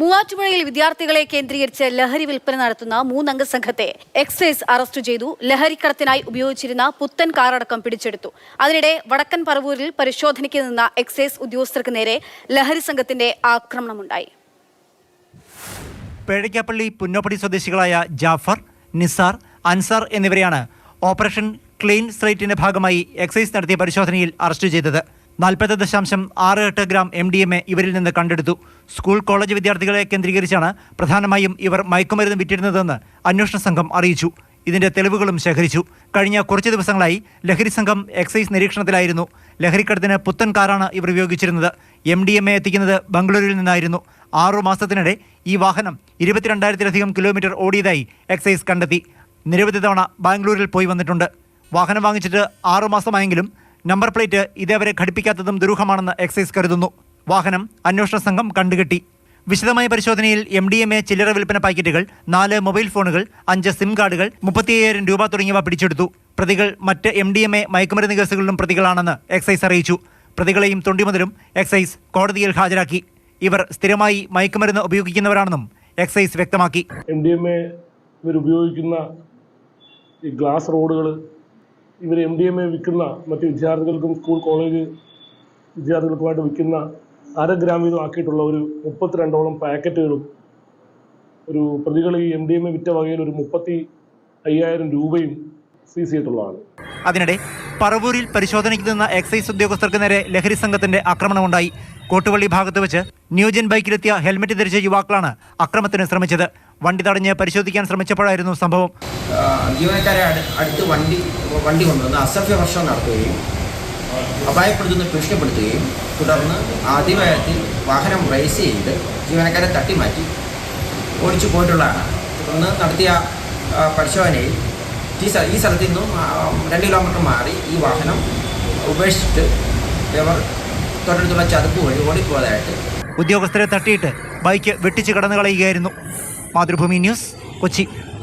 മൂവാറ്റുപുഴയിൽ വിദ്യാർത്ഥികളെ കേന്ദ്രീകരിച്ച് ലഹരി വിൽപ്പന നടത്തുന്ന മൂന്നംഗ സംഘത്തെ എക്സൈസ് അറസ്റ്റ് ചെയ്തു. ലഹരിക്കടത്തിനായി ഉപയോഗിച്ചിരുന്ന പുത്തൻ കാറടക്കം പിടിച്ചെടുത്തു. അതിനിടെ വടക്കൻ പറവൂരിൽ പരിശോധനയ്ക്ക് നിന്ന എക്സൈസ് ഉദ്യോഗസ്ഥർക്ക് നേരെ ലഹരി സംഘത്തിന്റെ ആക്രമണമുണ്ടായി. പേഴയ്ക്കാപ്പള്ളി പുന്നോപ്പടി സ്വദേശികളായ ജാഫർ നിസാർ അൻസാർ എന്നിവരെയാണ് ഓപ്പറേഷൻ ക്ലീൻ സ്ലൈറ്റിന്റെ ഭാഗമായി എക്സൈസ് നടത്തിയ പരിശോധനയിൽ അറസ്റ്റ് ചെയ്തത്. നാൽപ്പത് ദശാംശം ആറ് എട്ട് gram M D M A ഇവരിൽ നിന്ന് കണ്ടെടുത്തു. സ്കൂൾ കോളേജ് വിദ്യാർത്ഥികളെ കേന്ദ്രീകരിച്ചാണ് പ്രധാനമായും ഇവർ മയക്കുമരുന്ന് വിറ്റിരുന്നതെന്ന് അന്വേഷണ സംഘം അറിയിച്ചു. ഇതിന്റെ തെളിവുകളും ശേഖരിച്ചു. കഴിഞ്ഞ കുറച്ച് ദിവസങ്ങളായി ലഹരി സംഘം എക്സൈസ് നിരീക്ഷണത്തിലായിരുന്നു. ലഹരിക്കടത്തിന് പുത്തൻ കാറാണ് ഇവർ ഉപയോഗിച്ചിരുന്നത്. എം ഡി എം എ എത്തിക്കുന്നത് ബംഗളൂരുവിൽ നിന്നായിരുന്നു. ആറു മാസത്തിനിടെ ഈ വാഹനം ഇരുപത്തിരണ്ടായിരത്തിലധികം കിലോമീറ്റർ ഓടിയതായി എക്സൈസ് കണ്ടെത്തി. നിരവധി തവണ ബാംഗ്ലൂരിൽ പോയി വന്നിട്ടുണ്ട്. വാഹനം വാങ്ങിച്ചിട്ട് ആറു മാസമായെങ്കിലും നമ്പർ പ്ലേറ്റ് ഇതേവരെ ഘടിപ്പിക്കാത്തതും ദുരൂഹമാണെന്ന് എക്സൈസ് കരുതുന്നു. വാഹനം അന്വേഷണ സംഘം കണ്ടുകെട്ടി. വിശദമായ പരിശോധനയിൽ എം ഡി എം എ ചില്ലറ വിൽപ്പന പാക്കറ്റുകൾ നാല് മൊബൈൽ ഫോണുകൾ അഞ്ച് സിം കാർഡുകൾ മുപ്പത്തിയ്യായിരം രൂപ തുടങ്ങിയവ പിടിച്ചെടുത്തു. പ്രതികൾ മറ്റ് എം ഡി എം എ മയക്കുമരുന്ന് കേസുകളിലും പ്രതികളാണെന്ന് എക്സൈസ് അറിയിച്ചു. പ്രതികളെയും തൊണ്ടിമുതലും എക്സൈസ് കോടതിയിൽ ഹാജരാക്കി. ഇവർ സ്ഥിരമായി മയക്കുമരുന്ന് ഉപയോഗിക്കുന്നവരാണെന്നും എക്സൈസ് വ്യക്തമാക്കി. എം ഡി എം എ ഉപയോഗിക്കുന്ന ഈ ഗ്ലാസ് റോഡുകൾ ഇവർ എം ഡി എം എ വിൽക്കുന്ന മറ്റ് വിദ്യാർത്ഥികൾക്കും സ്കൂൾ കോളേജ് വിദ്യാർത്ഥികൾക്കുമായിട്ട് വിൽക്കുന്ന അര ഗ്രാം വീതം ആക്കിയിട്ടുള്ള ഒരു മുപ്പത്തിരണ്ടോളം പാക്കറ്റുകളും ഒരു പ്രതികൾ ഈ എം ഡി എം എ വിറ്റ വകയിൽ ഒരു മുപ്പത്തി അയ്യായിരം രൂപയും സീസ് ചെയ്തിട്ടുള്ളതാണ്. അതിനിടെ പറവൂരിൽ പരിശോധനയ്ക്ക് നിന്ന എക്സൈസ് ഉദ്യോഗസ്ഥർക്ക് നേരെ ലഹരി സംഘത്തിന്റെ ആക്രമണമുണ്ടായി. കോട്ടുവള്ളി ഭാഗത്ത് വെച്ച് ന്യൂജൻ ബൈക്കിലെത്തിയ ഹെൽമെറ്റ് ധരിച്ച യുവാക്കളാണ് അക്രമത്തിന് ശ്രമിച്ചത്. വണ്ടി തടഞ്ഞ് പരിശോധിക്കാൻ ശ്രമിച്ചപ്പോഴായിരുന്നു സംഭവം. ജീവനക്കാരെ അടു അടുത്ത് വണ്ടി വണ്ടി കൊണ്ടുവന്ന് അസഭ്യ വർഷം നടത്തുകയും അപായപ്പെടുത്തുന്ന ഭീഷണിപ്പെടുത്തുകയും തുടർന്ന് അതിവേഗത്തിൽ വാഹനം റേസ് ചെയ്ത് ജീവനക്കാരെ തട്ടിമാറ്റി ഓടിച്ചു പോയിട്ടുള്ളതാണ്. തുടർന്ന് നടത്തിയ പരിശോധനയിൽ ഈ ഈ സ്ഥലത്ത് നിന്നും രണ്ട് കിലോമീറ്റർ മാറി ഈ വാഹനം ഉപേക്ഷിച്ചിട്ട് ഇവർ തൊട്ടടുത്തുള്ള ചതുപ്പ് വഴി ഓടിപ്പോയതായിട്ട് ഉദ്യോഗസ്ഥരെ തട്ടിയിട്ട് ബൈക്ക് വെട്ടിച്ച് കടന്നു കളയുകയായിരുന്നു മാതൃഭൂമി ന്യൂസ് കൊച്ചി.